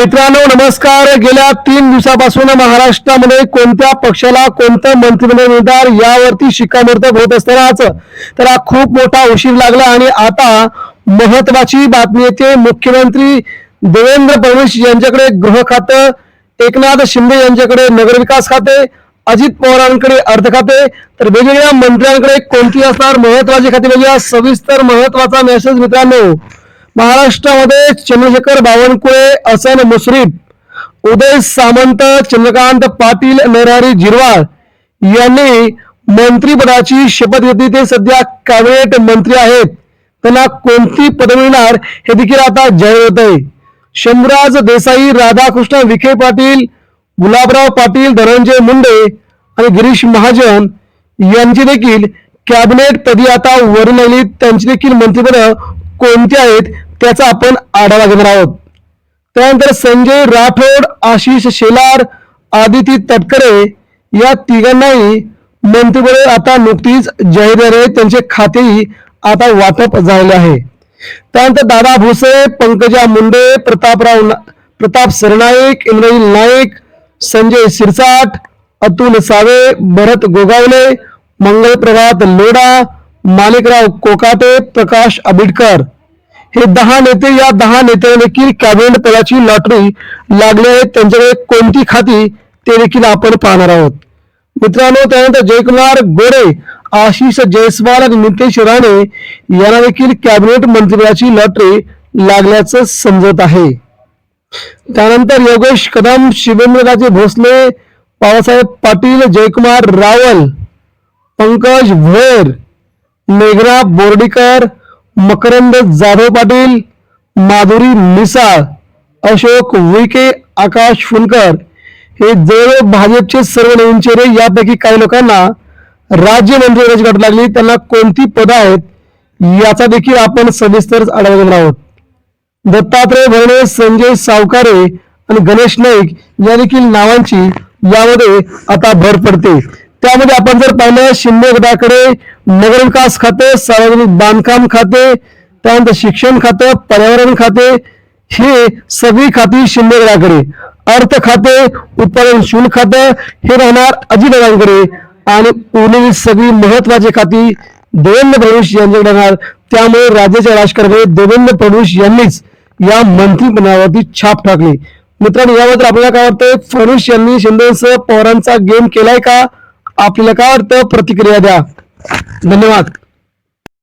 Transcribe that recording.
मित्रांनो नमस्कार. गेल्या तीन दिवसापासून महाराष्ट्रामध्ये कोणत्या पक्षाला कोणतं मंत्रिमंडळ मिळणार यावरती शिक्कामोर्तब होत असतानाच त्याला खूप मोठा उशीर लागला आणि आता महत्वाची बातमी येते. मुख्यमंत्री देवेंद्र फडणवीस यांच्याकडे गृह खातं एकनाथ शिंदे यांच्याकडे नगरविकास खाते अजित पवारांकडे अर्थ खाते. तर वेगवेगळ्या मंत्र्यांकडे कोणती असणार महत्वाची खाते म्हणजे सविस्तर महत्त्वाचा मेसेज मित्रांनो. महाराष्ट्रामध्ये चंद्रशेखर बावनकुळे असन मुश्रीफ उदय सामंत चंद्रकांत पाटील नरहरी जिरवाळ यांनी मंत्रीपदाची शपथ घेतली. ते सध्या कॅबिनेट मंत्री आहेत. त्यांना कोणती पद मिळणार हे देखील आता जाहीर होत आहे. शंभराज देसाई राधाकृष्ण विखे पाटील गुलाबराव पाटील धनंजय मुंडे आणि गिरीश महाजन यांची देखील कॅबिनेट पदी आता वरून आली त्यांची देखील मंत्रिपद कोणत्या आहेत त्याचा आपण आढावा घेणार आहोत. त्यानंतर संजय राठोड आशिष शेलार आदिती तटकरे या तिघांनाही मंत्रिपद आता नुकतीच जाहीर झाली त्यांचे खातेही आता वाटप झालेले आहे. त्यानंतर दादा भुसे पंकजा मुंडे प्रतापराव ना- प्रताप सरनाईक इंद्रजील नाईक संजय सिरसाट अतुल सावे भरत गोगावले मंगल प्रभात लोढा माणिकराव कोकाटे प्रकाश आबिडकर. हे दहा नेते या दहा नेत्यांना देखील कॅबिनेट पदाची लॉटरी लागली आहे त्यांच्याकडे कोणती खाती ते देखील आपण पाहणार आहोत. मित्रांनो त्यानंतर जयकुमार गोरे आशिष जयस्वाल आणि नितेश राणे यांना देखील कॅबिनेट मंत्रिपदाची लॉटरी लागल्याचं समजत आहे. त्यानंतर योगेश कदम शिवेंद्रराजे भोसले बाळासाहेब पाटील जयकुमार रावल पंकज भोर मेघना बोर्डीकर मकरंद जाधव पाटील माधुरी मिसाळ अशोक विके आकाश फुलकर हे जवळ भाजपचे सर्व नवीन चेहरे यापैकी काही लोकांना राज्यमंत्रिपदाची गाठ लागली. त्यांना कोणती पदं आहेत याचा देखील आपण सविस्तर आढावा घेणार आहोत. दत्तात्रय भरणे संजय सावकारे आणि गणेश नाईक या देखील नावांची यामध्ये आता भर पडते. त्यामध्ये आपण जर पाहिलं शिंदे गटाकडे नगरविकास खाते सार्वजनिक बांधकाम खाते त्यानंतर शिक्षण खातं पर्यावरण खाते हे सगळी खाती शिंदे गटाकडे. अर्थ खाते उत्पादन शुल्क खातं हे राहणार अजितदादांकडे आणि उरलेली सगळी महत्वाची खाती देवेंद्र फडणवीस यांच्याकडे राहणार. त्यामुळे राज्याच्या राजकारणामध्ये देवेंद्र फडणवीस यांनीच या मंत्रिपदावरती छाप टाकली. मित्रांनो याबद्दल आपल्याला काय वाटतंय? फडणवीस यांनी शिंदेसह पवारांचा गेम केलाय का? आपल्याला काय वाटतं? प्रतिक्रिया द्या. धन्यवाद.